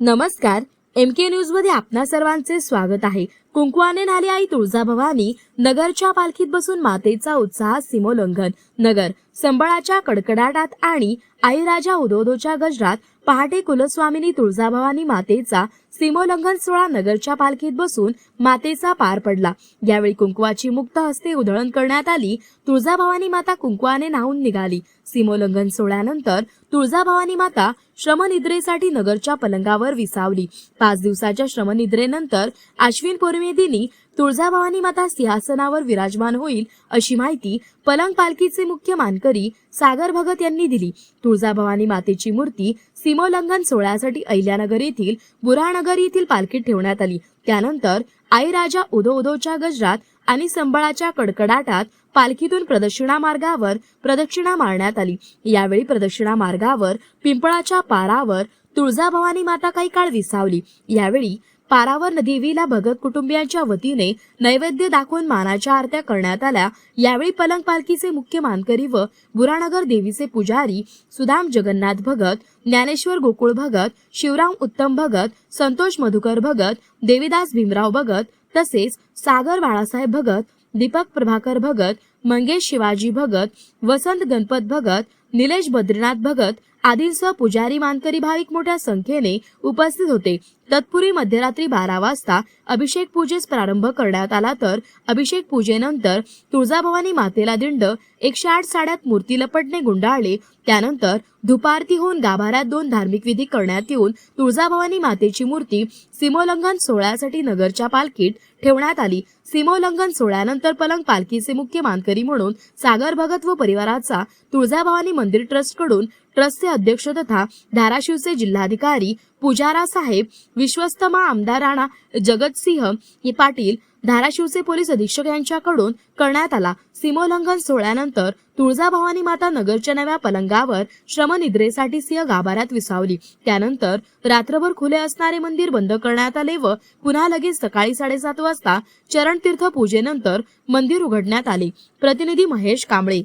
नमस्कार एम के न्यूजमध्ये आपणा सर्वांचे स्वागत आहे. कुंकुवाने नाली आई तुळजाभवानी नगरच्या पालखीत बसून मातेचा उत्साह सीमोल्लंघन. नगर संबळाच्या कडकडाटात आणि आई राजा उदोदोच्या गजरात पहाटे कुलस्वामिनी तुळजाभवानी मातेचा सीमोल्लंघन सोहळा नगरच्या पालखीत बसून मातेचा पार पडला. यावेळी कुंकवाची मुक्त हस्ते उधळण करण्यात आली. तुळजाभवानी माता कुंकवाने नाहून निघाली. सीमोल्लंघन सोहळ्यानंतर तुळजाभवानी माता श्रमनिद्रेसाठी नगरच्या पलंगावर विसावली. पाच दिवसाच्या श्रमनिद्रेनंतर आश्विन पौर्णिमेदिनी तुळजाभवानी माता सिंहासनावर विराजमान होईल अशी माहिती पलंग पालखीचे मुख्य मानकरी सागर भगत यांनी दिली. तुळजाभवानी मातेची मूर्ती सीमोल्लंघन सोहळ्यासाठी अहिल्यानगर येथील बुरानगर येथील पालखी ठेवण्यात आली. त्यानंतर आई राजा उदो उदोच्या गजरात आणि संबळाच्या कडकडाटात पालखीतून प्रदक्षिणा मार्गावर प्रदक्षिणा मारण्यात आली. यावेळी प्रदक्षिणा मार्गावर पिंपळाच्या पारावर तुळजाभवानी माता काही काळ विसावली. यावेळी पारावर देवीला भगत कुटुंबियांच्या वतीने नैवेद्य दाखवून मानाच्या आरत्या करण्यात आल्या. यावेळी पलंग पालखीचे मुख्य मानकरी व बुरानगर देवीचे पुजारी सुदाम जगन्नाथ भगत ज्ञानेश्वर गोकुळ भगत शिवराम उत्तम भगत संतोष मधुकर भगत देवीदास भीमराव भगत तसेच सागर बाळासाहेब भगत दीपक प्रभाकर भगत मंगेश शिवाजी भगत वसंत गणपत भगत निलेश बद्रीनाथ भगत आदींसह पुजारी मानकरी भाविक मोठ्या संख्येने उपस्थित होते. तत्पूर्वी मध्यरात्री बारा वाजता अभिषेक पूजेस प्रारंभ करण्यात आला तर अभिषेक पूजेनंतर तुळजाभवानी मातेला दिंड एकशे आठ साड्यात मूर्ती लपटणे गुंडाळले. त्यानंतर धुपारती होऊन गाभाऱ्यात दोन धार्मिक विधी करण्यात येऊन तुळजाभवानी मातेची मूर्ती सीमोल्लंघन सोहळ्यासाठी नगरच्या पालखीत ठेवण्यात आली. सीमोल्लंघन सोहळ्यानंतर पलंग पालखीचे मुख्य मानकरी म्हणून सागर भगत व परिवाराचा तुळजाभवानी मंदिर ट्रस्टकडून ट्रस्टचे अध्यक्ष तथा धाराशिवचे जिल्हाधिकारी पुजारा साहेब विश्वस्तमा आमदार राणा जगतसिंह पाटील धाराशिवचे पोलीस अधीक्षक यांच्याकडून करण्यात आला. सीमोल्लंघन सोहळ्यानंतर तुळजाभवानी माता नगरच्या नव्या पलंगावर श्रमनिद्रेसाठी सिंह गाभाऱ्यात विसावली. त्यानंतर रात्रभर खुले असणारे मंदिर बंद करण्यात आले व पुन्हा लगेच सकाळी साडेसात वाजता चरणतीर्थ पूजेनंतर मंदिर उघडण्यात आले. प्रतिनिधी महेश कांबळे.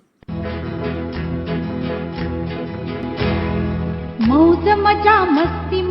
मौज मजा मस्ती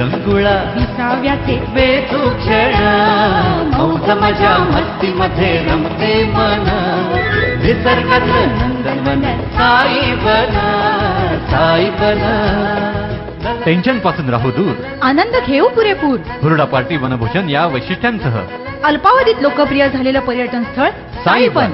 विरंगुळा विसाव्याचे वेचू क्षण. मौज मजा मस्ती मध्ये रमते मन. निसर्गात नंदनवन साई बन साई बन. टेन्शनपासून राहू दूर. आनंद घेऊ पुरेपूर. हुरडा पार्टी वनभोजन या वैशिष्ट्यांसह. अल्पावधीत लोकप्रिय झालेलं पर्यटन स्थळ साईबन